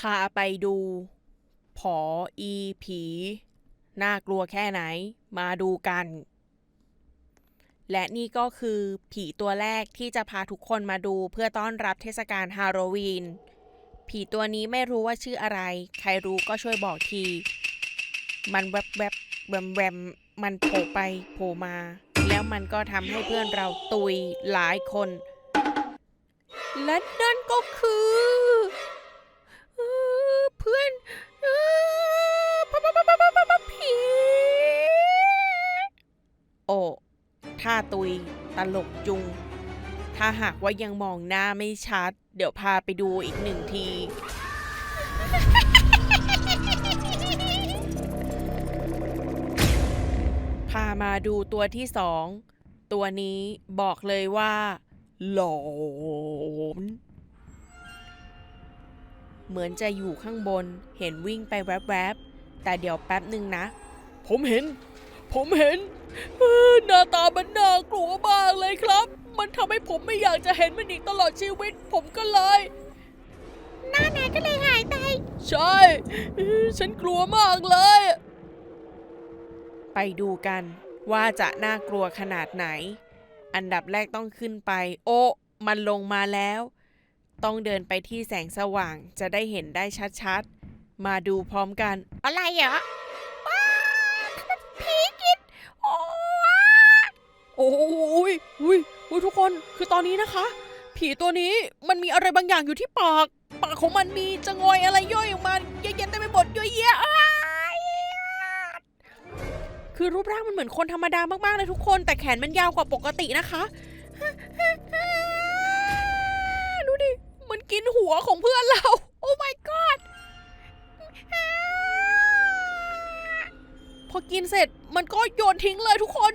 พาไปดูผออีผี น่ากลัวแค่ไหน มาดูกัน และนี่ก็คือผีตัวแรกที่จะพาทุกคนมาดูเพื่อต้อนรับเทศกาลฮาโลวีน ผีตัวนี้ไม่รู้ว่าชื่ออะไร ใครรู้ก็ช่วยบอกที มันแวบแวบแวมแวมมันโผล่ไปโผล่มา แล้วมันก็ทำให้เพื่อนเราตุยหลายคน และนั่นก็คือ พื่อนเออผีโอ้ท่าตุยตลกจุง ถ้าหากว่ายังมองหน้าไม่ชัด เดี๋ยวพาไปดูอีกหนึ่งที พามาดูตัวที่สอง ตัวนี้บอกเลยว่า หลอน เหมือนจะอยู่ข้างบน เห็นวิ่งไปแวบๆ แต่เดี๋ยวแป๊บหนึ่งนะ ผมเห็น ผมเห็นเออหน้าตามันน่ากลัวมากเลยครับ มันทำให้ผมไม่อยากจะเห็นมันอีกตลอดชีวิต ผมก็เลย หน้าไหนก็เลยหายไป ใช่เออฉันกลัวมากเลย ไปดูกันว่าจะน่ากลัวขนาดไหน อันดับแรกต้องขึ้นไป โอ้ มันลงมาแล้ว ต้องเดินไปที่แสงสว่างจะได้เห็นได้ชัดๆ มาดูพร้อมกัน อะไรเหรอว้าวผีกินโอ้โอ้ยอุ้ยอุ้ยทุกคนคือตอนนี้นะคะ ผีตัวนี้มันมีอะไรบางอย่างอยู่ที่ปากปากของมันมีจะงอยอะไรย่อยออกมาเยอะแยะเต็มไปหมดเยอะแยะอ้ายคือรูปร่างมันเหมือนคนธรรมดามากๆเลยทุกคน แต่แขนมันยาวกว่าปกตินะคะดูดิ มันกินหัวของเพื่อนเรา โอ้ my god พอกินเสร็จมันก็โยนทิ้งเลยทุกคน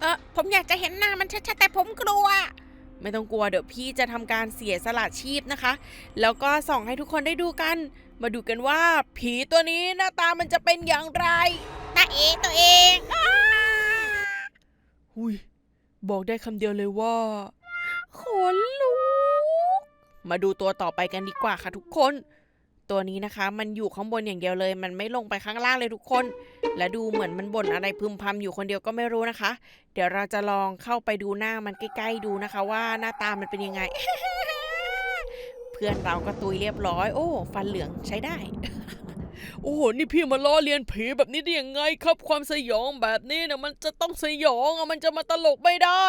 เออผมอยากจะเห็นหน้ามันชัดๆแต่ผมกลัว ไม่ต้องกลัวเดี๋ยวพี่จะทำการเสียสละชีพนะคะ แล้วก็ส่องให้ทุกคนได้ดูกัน มาดูกันว่าผีตัวนี้หน้าตามันจะเป็นอย่างไรตาเองตัวเองหุยบอกได้คำเดียวเลยว่าขนลุก มาดูตัวต่อไปกันดีกว่าค่ะทุกคน ตัวนี้นะคะ มันอยู่ข้างบนอย่างเดียวเลย มันไม่ลงไปข้างล่างเลยทุกคน และดูเหมือนมันบ่นอะไรพึมพำอยู่คนเดียวก็ไม่รู้นะคะ เดี๋ยวเราจะลองเข้าไปดูหน้ามันใกล้ๆดูนะคะ ว่าหน้าตามันเป็นยังไง เพื่อนเราก็ตุยเรียบร้อย โอ้ ฟันเหลืองใช้ได้โอ้โห นี่พี่มาล้อเลียนผีแบบนี้ได้ยังไงครับ ความสยองแบบนี้นะมันจะต้องสยองอะมันจะมาตลกไม่ได้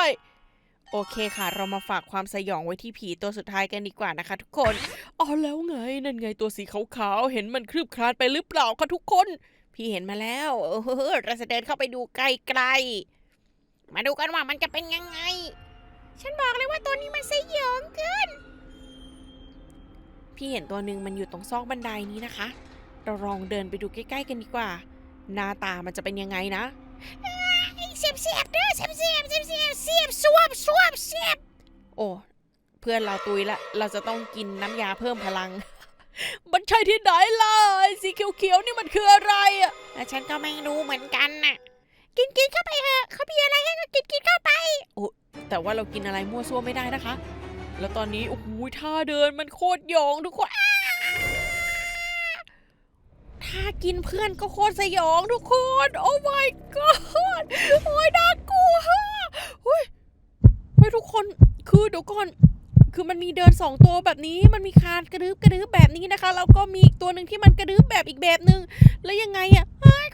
โอเคค่ะ เรามาฝากความสยองไว้ที่ผีตัวสุดท้ายกันดีกว่านะคะ ทุกคนอ๋อแล้วไงนั่นไงตัวสีขาวๆเห็นมันคลืบคลานไปหรือเปล่าคะทุกคน พี่เห็นมาแล้วเออเราจะเดินเข้าไปดูใกล้ๆมาดูกันว่ามันจะเป็นยังไง ฉันบอกเลยว่าตัวนี้มันสยองเกินพี่เห็นตัวหนึ่งมันอยู่ตรงซอกบันไดนี้นะคะ เราลองเดินไปดูใกล้ๆกันดีกว่า หน้าตามันจะเป็นยังไงนะ เสียบเสียบเด้อเสียบเสียบเสียบเสียบเสียบสวบสวบเสียบโอ้เพื่อนเราตุยละ เราจะต้องกินน้ำยาเพิ่มพลัง มันใช่ที่ไหนล่ะไอ้สีเขียวๆนี่มันคืออะไรอะฉันก็ไม่รู้เหมือนกันน่ะ กินกินเข้าไปเถอะเขามีอะไรให้ก็กินกินเข้าไป โอ้แต่ว่าเรากินอะไรมั่วซั่วไม่ได้นะคะ แล้วตอนนี้โอ้โหท่าเดินมันโคตรหยองทุกคนอ้า ถ้ากินเพื่อนก็โคตรสยองทุกคน โอ้ my god โอ้ยน่ากลัวเฮ้ยเฮ้ยทุกคนคือเดี๋ยวก่อนคือมันมีเดินสองตัวแบบนี้ มันมีคานกระดึบกระดึบแบบนี้นะคะ แล้วก็มีอีกตัวหนึ่งที่มันกระดึบแบบอีกแบบหนึ่งแล้วยังไงอะ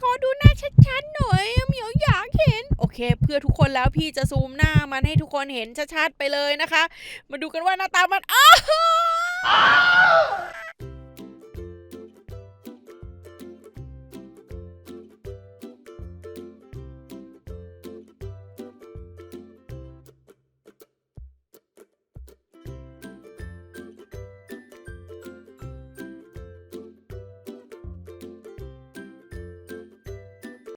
ขอดูหน้าชัดๆหน่อยเหมียวอยากเห็น โอเค เพื่อทุกคนแล้วพี่จะซูมหน้ามันให้ทุกคนเห็นชัดๆไปเลยนะคะ มาดูกันว่าหน้าตามันอ้า